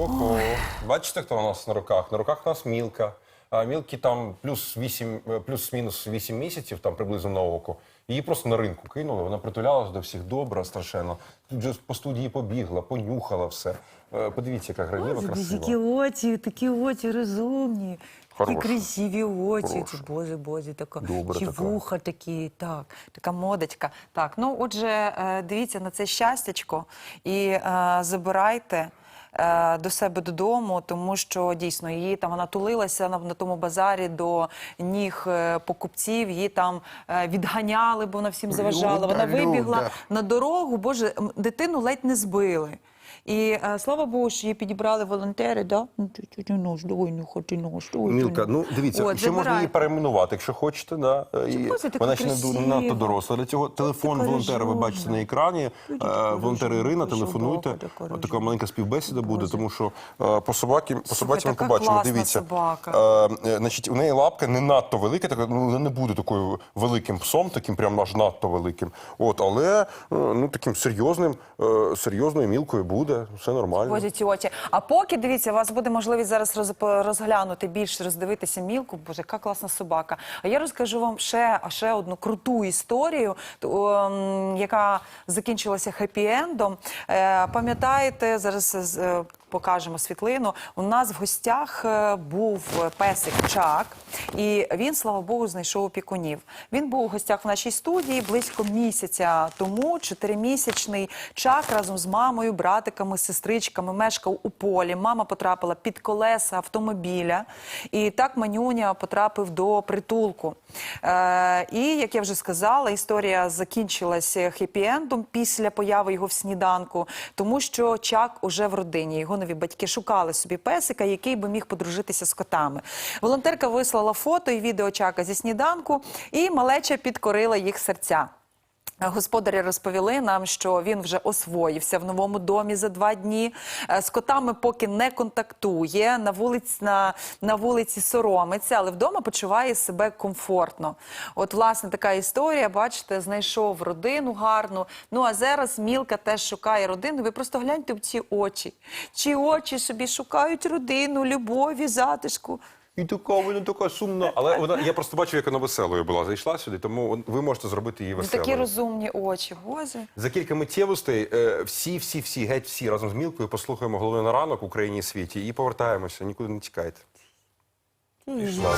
Ого. Бачите, хто у нас на руках? На руках у нас Мілка. А Мілки там плюс 8, е, плюс-мінус 8 місяців, там приблизно на око. Її просто на ринку кинули. Вона притулялась до всіх добра, страшенно. Тут же по студії побігла, понюхала все. Е, Подивіться, яка граніва красива. які очі, такі очі розумні, такі Хороша. красиві очі. Хороша. Боже, Боже, така Добра така. вуха такі, так, така модочка. Так, ну отже, е, дивіться на це щастячко і е, забирайте. Е, До себе додому, тому що дійсно її там вона тулилася на, на тому базарі до ніг е, покупців. Її там е, відганяли, бо вона всім заважала. Вона вибігла Люда. на дорогу. Боже, дитину ледь не збили. І е, слава Богу, що її підібрали волонтери, да? Ну, нож, давай, не хоти нож, давай, Мілка, ну дивіться, От, ще можна її перейменувати, якщо хочете. Да? І вона ще не надто доросла. Для цього телефон така волонтера ви бачите на екрані. Е, Волонтери Ірина, телефонуйте. така маленька співбесіда буде, тому що е, по собаки, по собаці ми побачимо. Дивіться, собака. Значить, у неї лапка не надто велика, така ну не буде такою великим псом, таким прям аж надто великим. От, але ну таким серйозним, серйозною мілкою буде, все нормально. Боже, очі. А поки дивіться, у вас буде можливість зараз роз- розглянути більше, роздивитися мілку. Боже, яка класна собака. А я розкажу вам ще, ще одну круту історію, ем, яка закінчилася хеппі-ендом. Е, пам'ятаєте, зараз е, покажемо світлину. У нас в гостях е, був песик Чак, і він, слава Богу, знайшов опікунів. Він був у гостях в нашій студії близько місяця тому, чотиримісячний Чак разом з мамою, братиками, сестричками мешкав у полі. Мама потрапила під колеса автомобіля, і так манюня потрапив до притулку. Е, і як я вже сказала, історія закінчилася хеппі-ендом після появи його в сніданку, тому що Чак уже в родині. Його нові батьки шукали собі песика, який би міг подружитися з котами. Волонтерка вислала фото і відео Чака зі сніданку, і малеча підкорила їх серця. Господарі розповіли нам, що він вже освоївся в новому домі за два дні. Е, З котами поки не контактує, на вулиці, на, на вулиці соромиться, але вдома почуває себе комфортно. От, власне, така історія, бачите, знайшов родину гарну. Ну а зараз Мілка теж шукає родину. Ви просто гляньте в ці очі. Ці очі собі шукають родину, любові, затишку. І така, вона така сумна. Але вона, я просто бачу, як вона веселою була. Зайшла сюди, тому ви можете зробити її веселою. такі розумні очі. Боже. За кілька миттєвостей е, всі, всі, всі, геть всі разом з Мілкою послухаємо головне на ранок в Україні і світі і повертаємося. Нікуди не тікайте. Пішла.